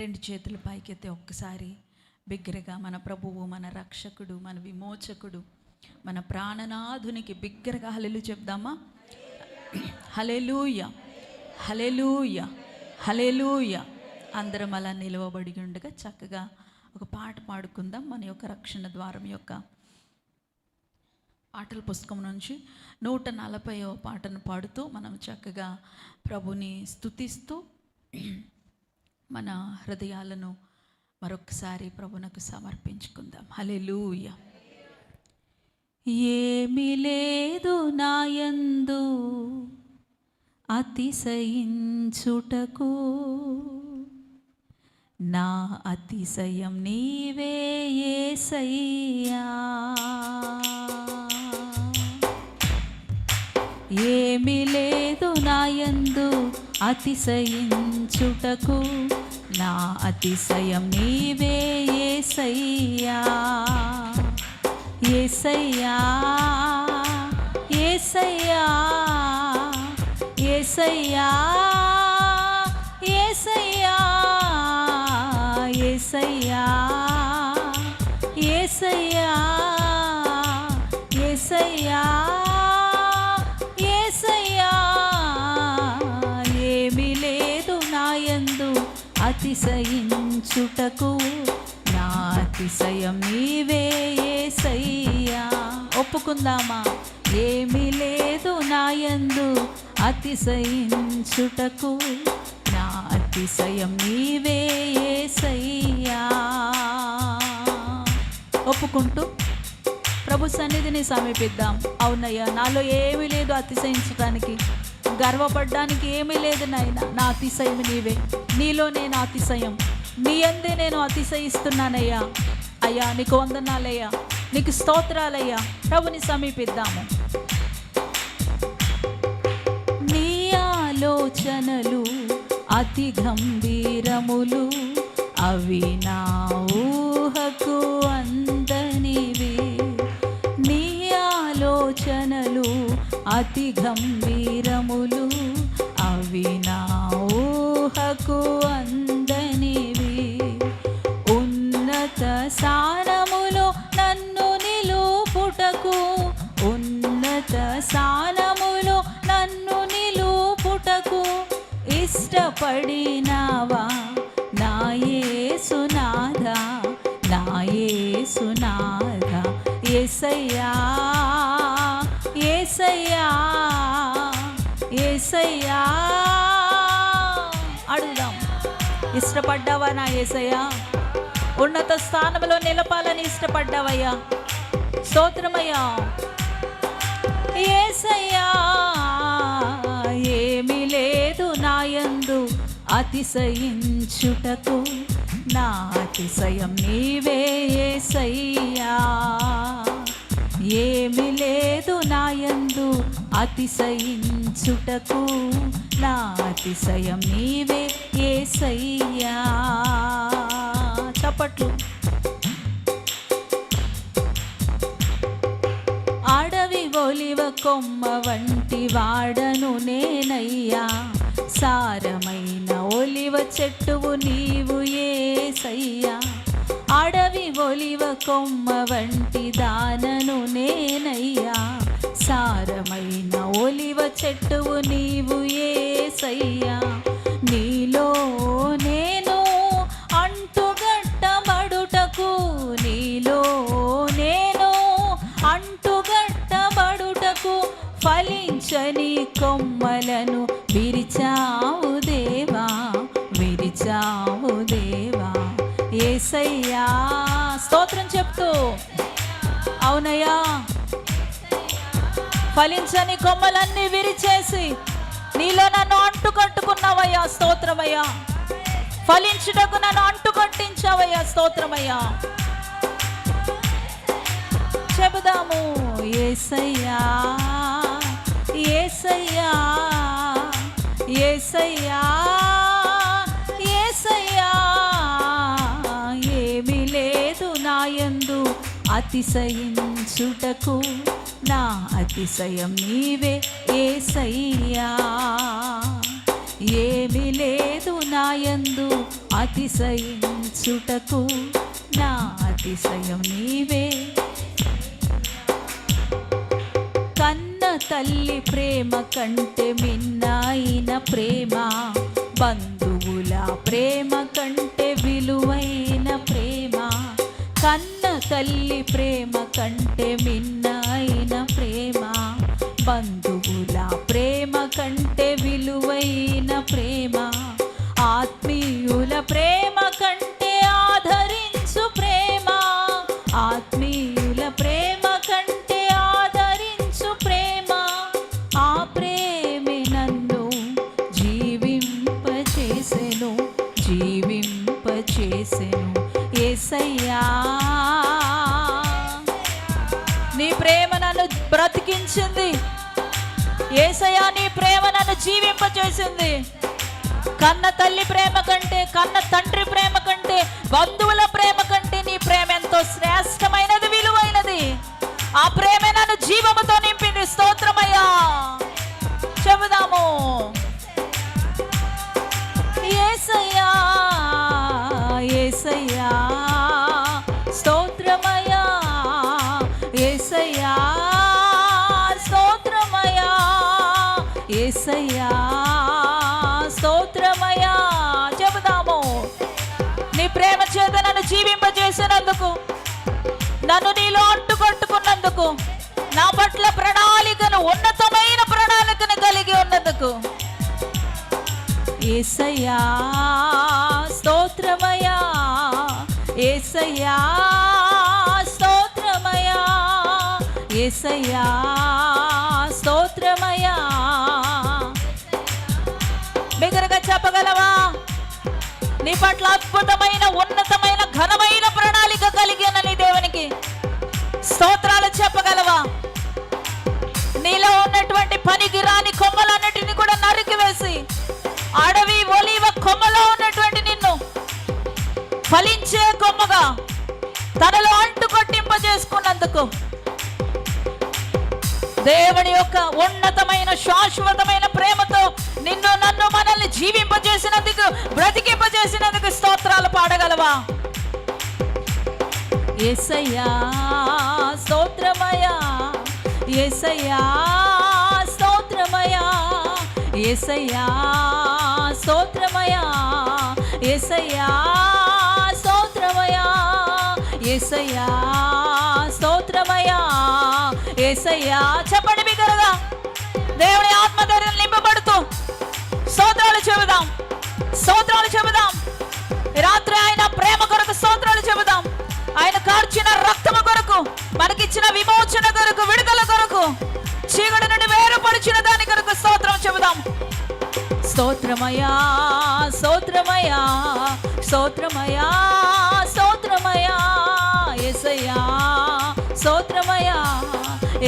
రెండు చేతులు పైకెత్తి ఒక్కసారి బిగ్గరగా మన ప్రభువు మన రక్షకుడు మన విమోచకుడు మన ప్రాణనాథునికి బిగ్గరగా హలెలు చెప్దామా? హలెలూయ హలెలూయ హలెలూయ అందరం అలా నిలవబడి ఉండగా చక్కగా ఒక పాట పాడుకుందాం మన యొక్క రక్షణ ద్వారం యొక్క పాటల పుస్తకం నుంచి. నూట నలభైవ పాటను పాడుతూ మనం చక్కగా ప్రభుని స్తుతిస్తూ మన హృదయాలను మరొకసారి ప్రభునకు సమర్పించుకుందాం. హలెలూయ ఏమి లేదు నాయందు అతిశయించుటకు. నా అతిశయం నీవే యేసయ్యా ఏమి లేదు నాయందు అతిశయించుటకు నా అతిశయం నీవే ఏ సయ్యా ఏసయ్యా ఏసయ్యా ఏసయ్యా ఏసయ్యా. ఒప్పుకుందామా ఏమి లేదు నాయందు. అతిశయించుటకు నా అతిశయం నీవే యేసయ్యా ఒప్పుకుంటూ ప్రభు సన్నిధిని సమీపిద్దాం. అవునయ్యా నాలో ఏమీ లేదు అతిశయించడానికి గర్వపడ్డానికి ఏమీ లేదు నాయన నా అతిశయం నీవే. నీలో నేను అతిశయం. నీ అందే నేను అతిశయిస్తున్నానయ్యా. అయ్యా నీకు వందనాలయ్యా. నీకు స్తోత్రాలయ్యా. ప్రభుని సమీపిద్దాము. నీ ఆలోచనలు అతి గంభీరములు అవి నా ఊహకు అందనివి. నీ ఆలోచనలు అతి గంభీరములు అవి నా ఊహకు యేసయ్యా యేసయ్యా యేసయ్యా అడుగుదాం. ఇష్టపడ్డావా నా ఏసయ్యా? ఉన్నత స్థానంలో నిలపాలని ఇష్టపడ్డావయ్యా. స్తోత్రమయ్యా. ఏసయ్యా ఏమి లేదు నాయందు అతిశయించుటకు. నా అతిశయం నీవే ఏసయ్యా. ఏమి లేదు నాయందు అతిశయించుటకు. నా అతిశయం నీవే ఏసయ్యా. చప్పట్లు. అడవి ఒలివ కొమ్మ వంటి వాడను నేనయ్యా. సారమైన ఒలివ చెట్టువు నీవు ఏసయ్యా. అడవి ఒలివ కొమ్మ వంటి దానను నేనయ్యా. సారమైన ఒలివ చెట్టువు నీవు ఏ స్తోత్రం అవునయ్యా. ఫలించని కొమ్మలన్నీ విరిచేసి నీలో నన్ను అంటుకట్టుకున్నావయ్యా స్తోత్రమయ్యా. ఫలించుటకు నన్ను అంటుకట్టించావయ్యా స్తోత్రమయ్యా. చెబుదాము ఏసయ్యా ఏసయ్యా ఏసయ్యా. అతిశయించుటకు నా అతిశయం నీవే ఏసయ్యా ఏమి లేదు నాయందు అతిశయించుటకు నా అతిశయం నీవే. కన్న తల్లి ప్రేమ కంటే మిన్నాయిన ప్రేమ బంధువుల ప్రేమ కంటే విలువైన ప్రేమ. కన్న తల్లి ప్రేమ కంటే మిన్నాయిన ప్రేమ. బంధువుల ప్రేమ కంటే విలువైన ప్రేమ. ఆత్మీయుల ప్రేమ కంటే ఆదరించు ప్రేమ. ఆత్మీయుల ప్రేమ కంటే ఆదరించు ప్రేమ. ఆ ప్రేమే నన్ను జీవింపచేసెను జీవింపచేసెను. ఏసయ్యా ప్రేమ నన్ను బ్రతికించింది. ఏసయా నీ ప్రేమ నన్ను జీవింపచేసింది కన్న తల్లి ప్రేమ కంటే కన్న తండ్రి ప్రేమ కంటే బంధువుల ప్రేమ కంటే నీ ప్రేమ ఎంతో శ్రేష్టమైనది విలువైనది. ఆ ప్రేమ నన్ను జీవముతో నింపింది. స్తోత్రం. ప్రేమ చేత నన్ను జీవింపజేసినందుకు నన్ను నీలో అంటుకొట్టుకున్నందుకు నా పట్ల ప్రణాళికను ఉన్నతమైన ప్రణాళికను కలిగి ఉన్నందుకు. ఏసయ్యా స్తోత్రమయా ఏసయ్యా స్తోత్రమయా ఏసయ్యా స్తోత్రమయా బిగరగా చెప్పగలవా? నీ పట్ల అద్భుతమైన ఉన్నతమైన ఘనమైన ప్రణాళిక కలిగిన నీ దేవునికి స్తోత్రాలు చెప్పగలవా? నీలో ఉన్నటువంటి పనికి రాని కొమ్మలన్నిటిని కూడా నరికి వేసి అడవి ఒలివ కొమ్మలో ఉన్నటువంటి నిన్ను ఫలించే కొమ్మగా తనలో అంటు కొట్టింప చేసుకున్నందుకు దేవుని యొక్క ఉన్నతమైన శాశ్వతమైన ప్రేమతో నిన్ను నన్ను మనల్ని జీవింపజేసినందుకు బ్రతికింపజేసినందుకు స్తోత్రాలు పాడగలవా? ఎసయ్యా స్తోత్రమయా ఎసయ్యా స్తోత్రమయా ఎసయ్యా స్తోత్రమయా ఎసయ్యా స్తోత్రమయా ఎసయ్యా స్తోత్రమయా ఎసయ్యా చెప్పండి బిగ్గరగా దేవుని ఆత్మధైర్యం నింపబడుతూ స్తోత్రాలు చెబుదాం. రాత్రి ఆయన ప్రేమ కొరకు స్తోత్రాలు చెబుదాం. ఆయన కార్చిన రక్తము కొరకు మనకిచ్చిన విమోచన కొరకు విడుదల కొరకు చీకటి నుండి వేరుపరిచిన దాని కొరకు స్తోత్రం చెబుదాం. స్తోత్రమయా స్తోత్రమయా స్తోత్రమయా స్తోత్రమయా ఎసయా స్తోత్రమయా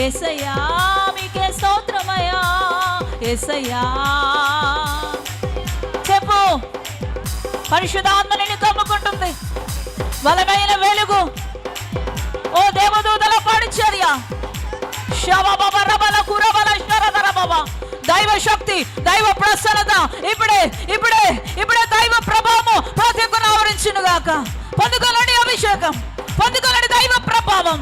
ఎసయా మీకే స్తోత్రమయా ఎసయా పరిశుధాత్మ నిన్ను కమ్ముకుంటుంది బలమైన వెలుగు. ఓ దేవదూతల పరిచర్య. దైవ శక్తి దైవ ప్రసన్నత. ఇప్పుడే ఇప్పుడే ఇప్పుడే దైవ ప్రభావము ప్రతి ఒక్కరిని ఆవరించును గాక పొందుకోలేని అభిషేకం. పొందుకోలేని దైవ ప్రభావం.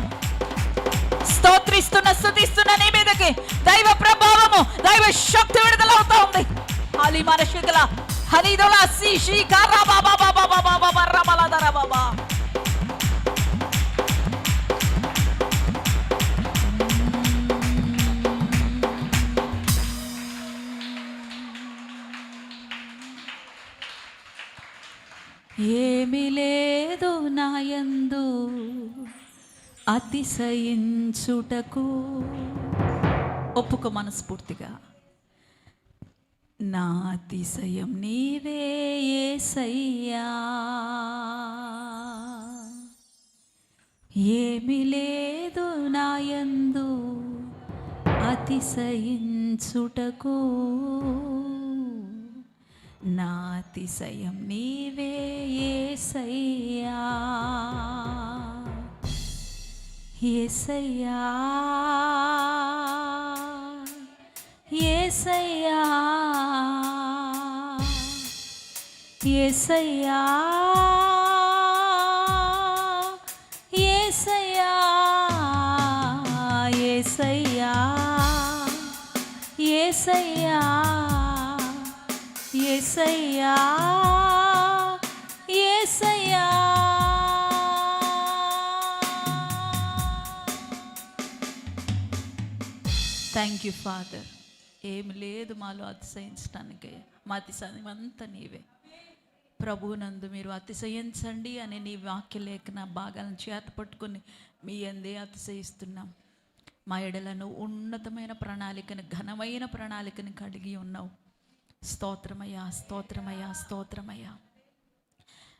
స్తోత్రిస్తున్న స్థుతిస్తున్న నీ మీదకి దైవ ప్రభావము దైవ శక్తి విడుదల అవుతా ఉంది అలీ మన శిఖల హరిదొల సి శ్రీ కారా బాబా బాబా బాబా ఏమి లేదు నాయందు అతిశయించుటకు ఒప్పుకో మనస్ఫూర్తిగా నా అతిశయం నీవే ఏసయ్యా. ఏమి లేదు నాయందు అతిశయించుటకు. నా అతిశయం నీవే ఏసయ్యా. ఏసయ్యా. ఏసయ్యా ఏసయ్యా ఏసయ్యా ఏసయ్యా ఏసయ్యా ఏసయ్యా. థ్యాంక్ యూ ఫాదర్ ఏమి లేదు మాలో అతిశయించడానికి మా అతిశయం అంతా నీవే. ప్రభువునందు మీరు అతిశయించండి అని నీ వాక్య లేఖన భాగాలను చేత పట్టుకుని మీ ఎందే అతిశయిస్తున్నాం. మా ఎడలను ఉన్నతమైన ప్రణాళికను ఘనమైన ప్రణాళికను కలిగి ఉన్నావు. స్తోత్రమయ్యా స్తోత్రమయ్యా స్తోత్రమయ్యా.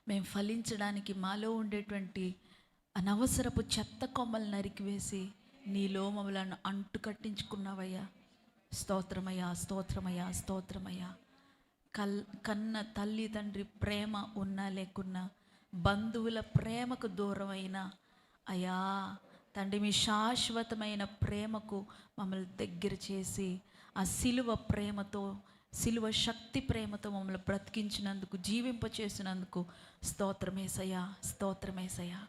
మేము ఫలించడానికి మాలో ఉండేటువంటి అనవసరపు చెత్త కొమ్మలు నరికివేసి నీలో మమ్మలను అంటు కట్టించుకున్నావయ్యా స్తోత్రమయ్యా స్తోత్రమయ్యా స్తోత్రమయ్యా. కల్ కన్న తల్లి తండ్రి ప్రేమ ఉన్నా లేకున్నా బంధువుల ప్రేమకు దూరమైన అయ్యా తండ్రి మీ శాశ్వతమైన ప్రేమకు మమ్మల్ని దగ్గర చేసి ఆ సిలువ ప్రేమతో సిలువ శక్తి ప్రేమతో మమ్మల్ని బ్రతికించినందుకు జీవింప చేసినందుకు స్తోత్రమేసయ్యా స్తోత్రమేసయ్యా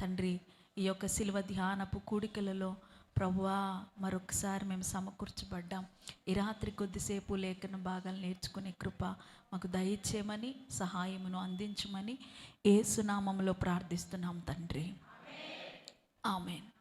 తండ్రి ఈ యొక్క సిలువ ధ్యానపు కూడికలలో ప్రభువా మరొకసారి మేము సమకూర్చబడ్డాం. ఈ రాత్రి కొద్దిసేపు లేఖన భాగాలు నేర్చుకునే కృప మాకు దయచేయమని సహాయమును అందించమని ఏసునామంలో ప్రార్థిస్తున్నాం తండ్రి. ఆమెన్.